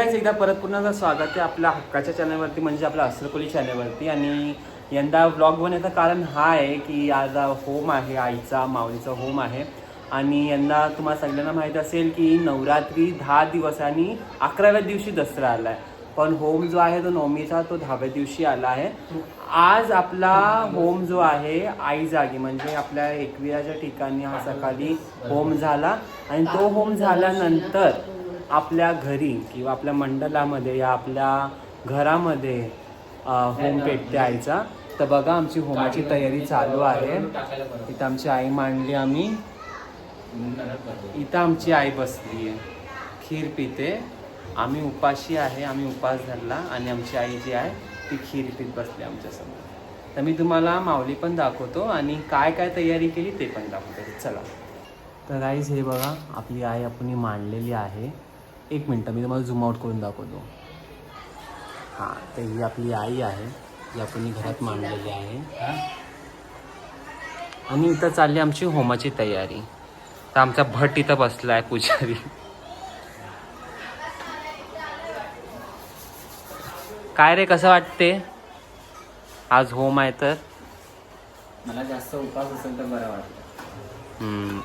Guys एकदा परत पुन्हा स्वागत आहे आपल्या हक्काच्या चॅनलवरती म्हणजे आपल्या अस्रकोली चॅनलवरती आणि यंदा ब्लॉग बनण्याचं कारण हा आहे की आज होम आहे आईचा माऊलीचा होम आहे. आणि यंदा तुम्हाला सगळ्यांना माहीत असेल की नवरात्री दहा दिवस आणि अकराव्या दिवशी दसरा आला आहे पण होम जो आहे तो नवमीचा तो दहाव्या दिवशी आला आहे. आज आपला होम जो आहे आई जागी म्हणजे आपल्या एकविराच्या ठिकाणी हा सकाळी होम झाला. आणि तो होम झाल्यानंतर आपल्या घरी किंवा आपल्या मंडलामध्ये या आपल्या घरामध्ये होम पेटते आईचा. तर बघा आमची होमाची तयारी चालू आहे. इथं आमची आई मांडली आम्ही. इथं आमची आई बसली आहे. खीर पिते. आम्ही उपाशी आहे आम्ही उपास धरला आणि आमची आई जी आहे ती खीर पीत बसली आमच्यासमोर तर मी तुम्हाला माऊली पण दाखवतो आणि काय काय तयारी केली ते पण दाखवतो. चला. तर गाईज हे बघा आपली आई आपण मांडलेली आहे. एक मिनटं मी तुम्हाला झूम आउट करून दाखवतो. हां तर ही आपली आई आहे जी आपण घरात मांडलेली आहे. आणि इथं चालली आमची होमाची तयारी. तर आमचा भट इथं बसला आहे पुजारी. काय रे कसं वाटते? आज होम आहे तर? मला जास्त उपास असेल तर बरं वाटतं.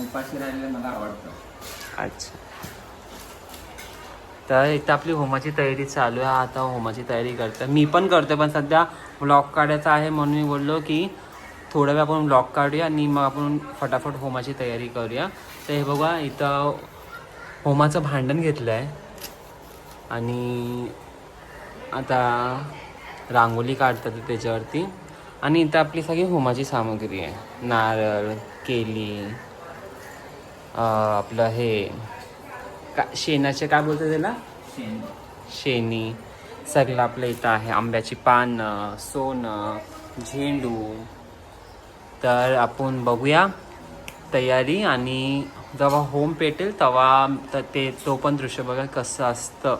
उपाशी राहिलेलं मला आवडतं. अच्छा. तर इथं आपली होमाची तयारी चालू आहे. आता होमाची तयारी करते मी पण करते पण सध्या ब्लॉग काढायचा आहे म्हणून मी बोललो की थोडा वेळ आपण ब्लॉग काढूया आणि मग आपण फटाफट होमाची तयारी करूया. तर हे बघा इथं होमाचं भांडण घेतलं आहे आणि आता रांगोळी काढतात त्याच्यावरती. आणि इथं आपली सगळी होमाची सामग्री आहे. नारळ केली आपलं हे का शेणाचे काय बोलतात त्याला? शेण. सगळं आपल्या इथं आहे. आंब्याची पानं सोनं झेंडू. तर आपण बघूया तयारी आणि जेव्हा होम पेटेल तेव्हा तर ते तो पण दृश्य बघा कसं असतं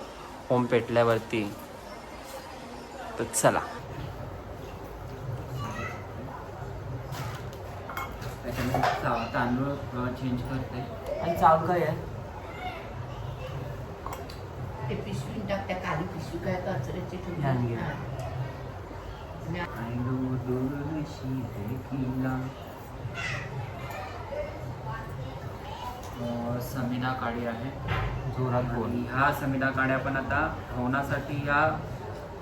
होम पेटल्यावरती. तर चला. तांदूळ चेंज करते. आणि चालू काय आहे ते पिशवी टाक त्या काली पिशवी काय कचऱ्याची ठेवली. हा. समिधा काळी आहे. जोरात बोल. ह्या समिधा काड्या पण आता होण्यासाठी ह्या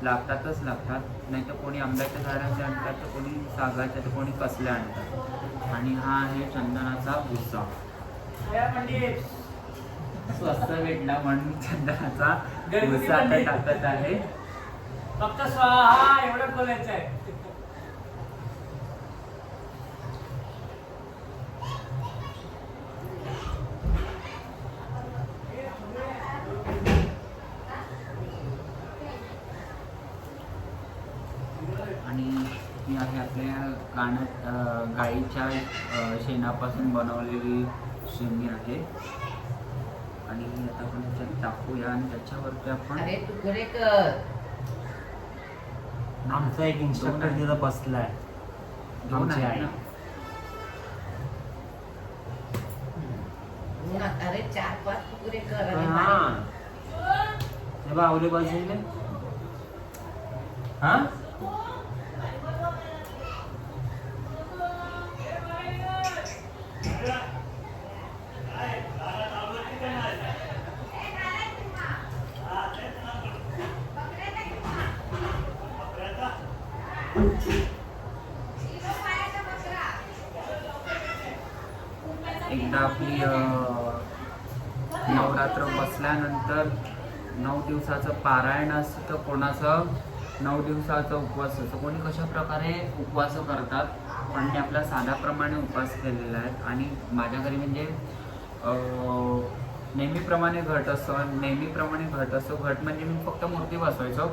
लागतातच लागतात. नाही तर कोणी आंब्याच्या झाडांचे आणतात तर कोणी सागाच्या तर कोणी कसल्या आणतात. आणि हा आहे चंदनाचा भुसा. स्वस्त भेटला म्हणून मी चंदनाचा भुसा आता टाकत आहे. फक्त स्वाहा एवढं बोलायचं आहे. आणि आहे आपल्या कानात गाईच्या शेणापासून बनवलेली शेंगी आहे. आणि आता आपण त्याच्यात टाकूया आणि त्याच्यावरती आपण अरे तू घरे कर. आमचा एक इन्स्ट्रक्टर तिथं बसलाय. दोन आमची आई. ना. अरे चार पाच तुकडे कर. आणि हा. बारीक. हे बा आवले बसले हा एकदा आपली अं, नवरात्र तर नऊ दिवसाचं पारायण असतं तर कोणाचं? नऊ दिवसाचा उपवास असतो. कोणी कशा प्रकारे उपवास करतात? पण मी आपला साध्याप्रमाणे उपवास केलेला आहे. आणि माझ्या घरी म्हणजे नेहमीप्रमाणे घट असतो. नेहमीप्रमाणे घट असतो. घट म्हणजे मी फक्त मूर्ती बसवायचो.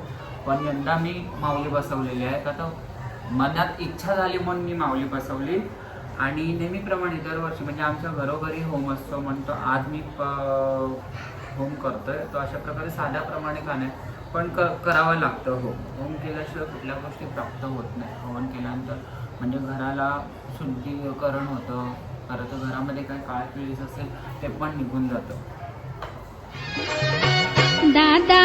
पण यंदा मी माऊली बसवलेली आहे. आता मनात इच्छा झाली म्हणून मी माऊली बसवली. आणि नेहमीप्रमाणे दरवर्षी म्हणजे आमच्या घरोघरी होम असतो म्हणतो. आज मी प- होम करतोय तो अशा प्रकारे साध्याप्रमाणे का नाही पण क करावं लागतं हो. होम केल्याशिवाय कुठल्या गोष्टी प्राप्त होत नाही. हवन केल्यानंतर म्हणजे घराला शुद्धीकरण होतं. परत घरामध्ये काय काळ पिळीस असेल ते पण निघून जातं. दादा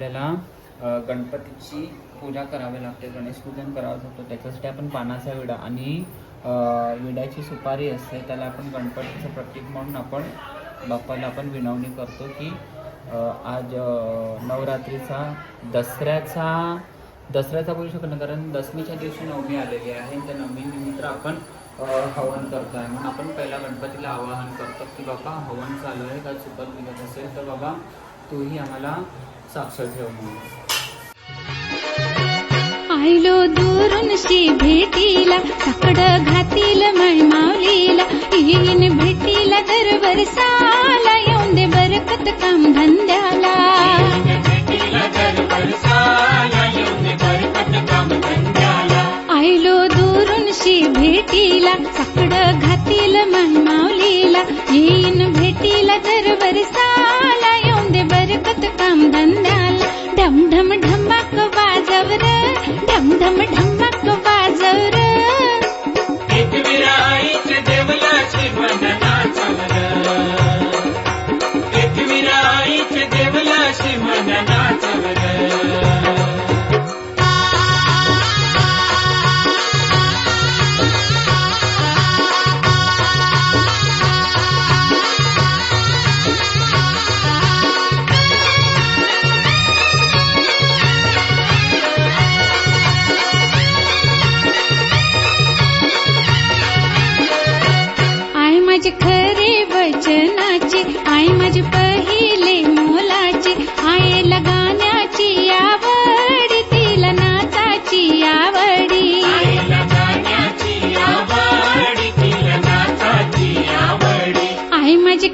आपल्याला गणपतीची पूजा करावी लागते गणेश पूजन करावं लागतं. त्याच्यासाठी आपण पानाचा विडा आणि विड्याची सुपारी असते त्याला आपण गणपतीचं प्रतीक म्हणून आपण बाप्पाला आपण विनवणी करतो की आज नवरात्रीचा दसऱ्याचा दसऱ्याचा बोलू शकत नाही कारण दसमीच्या दिवशी नवमी आलेली आहे त्या नवमी निमित्त आपण हवन करतो आहे म्हणून आपण पहिला गणपतीला आवाहन करतो की बाबा हवन चालू आहे का सुपर निघत असेल तर बाबा तूही आम्हाला साक्षर ठेव म्हणून. आईलो दुरून शी भेटीला साकड घातील मळ मावलीला येईन भेटीला दर वर्षाला येऊन दे बरकत काम धंद्याला. आईलो दुरून शी भेटीला साकड घातील मळ मावलीला येईन भेटीला दर वर्षाला का ढम ढम धमधमढम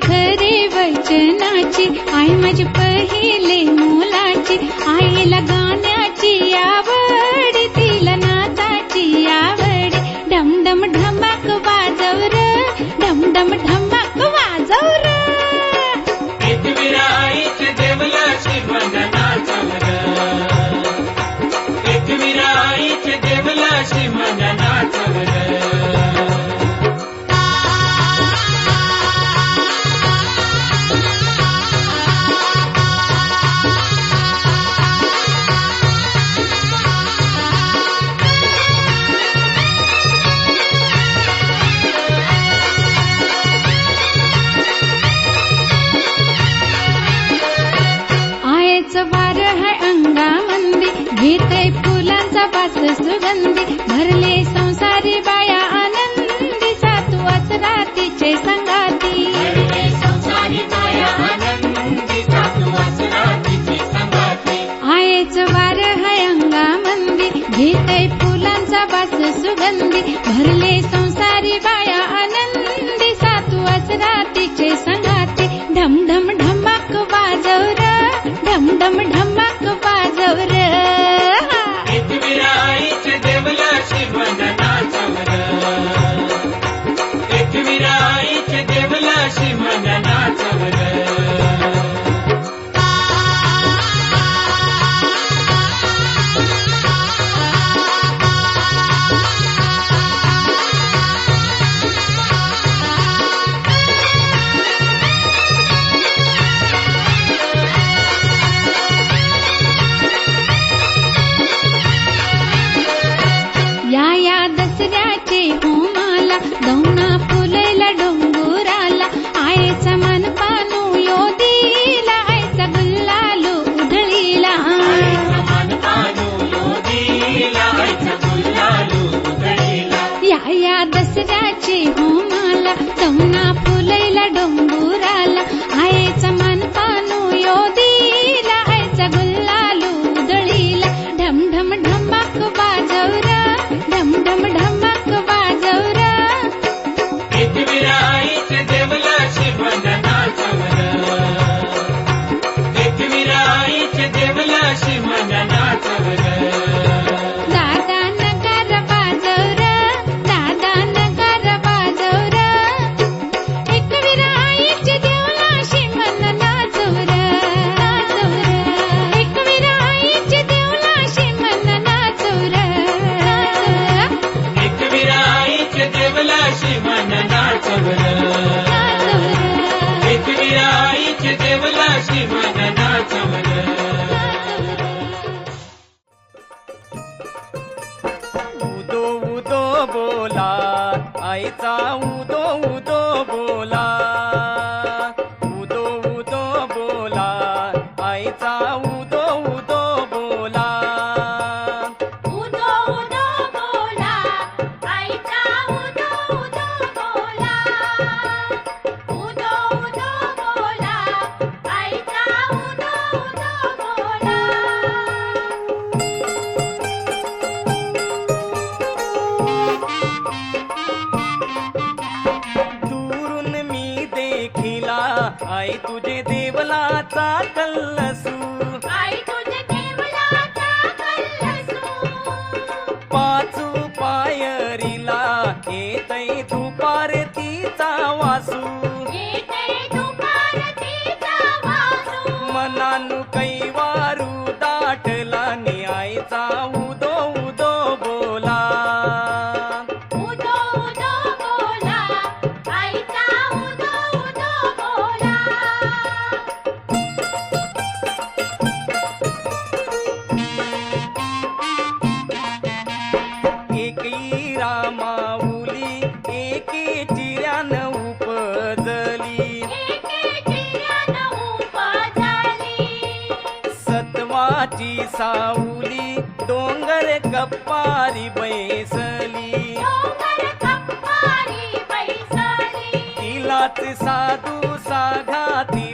खरे वचनाची. आई माझी पहिले है अंगामंदी। घेते फुलांचा वास सुगंधी। भरले संसारी बाया आनंदी। सातवाच रातीचे संगाती। आयचं वार है अंगामंदी। घेते फुलांचा वास सुगंधी। भरले संसारी बाया आनंदी। सातवाच रातीचे संगाती। ढम ढम ढमाक वाजवर। ढम ढम हूँ उदो उदो बोला. आईचा उदो उदो बोला. सावली डोंगर कप्पारी बैसली. तिलाच साधू साघाती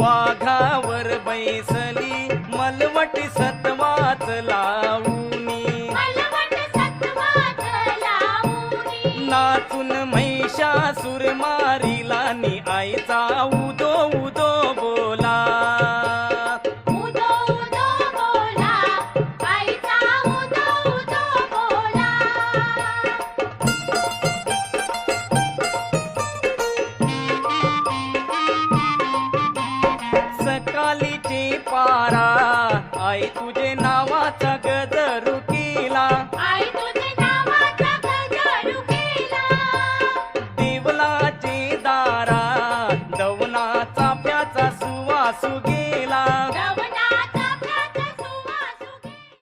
वाघावर बैसली मलवट सतवाच लावूनी. नाचून महिषासूर मारिला नि आई जाऊ.